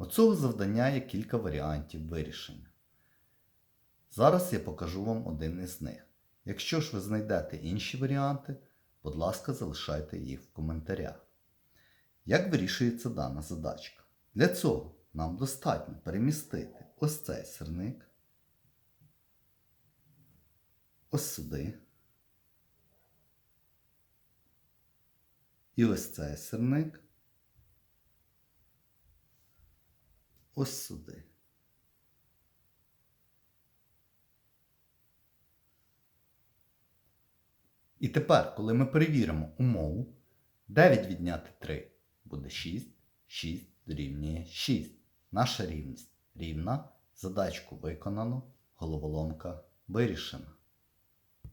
У цього завдання є кілька варіантів вирішення. Зараз я покажу вам один із них. Якщо ж ви знайдете інші варіанти, будь ласка, залишайте їх в коментарях. Як вирішується дана задачка? Для цього нам достатньо перемістити ось цей сирник, ось сюди. І ось цей сирник ось сюди. І тепер, коли ми перевіримо умову, 9 відняти 3 буде 6, 6 дорівнює 6. Наша рівність рівна, задачку виконано, головоломка вирішена.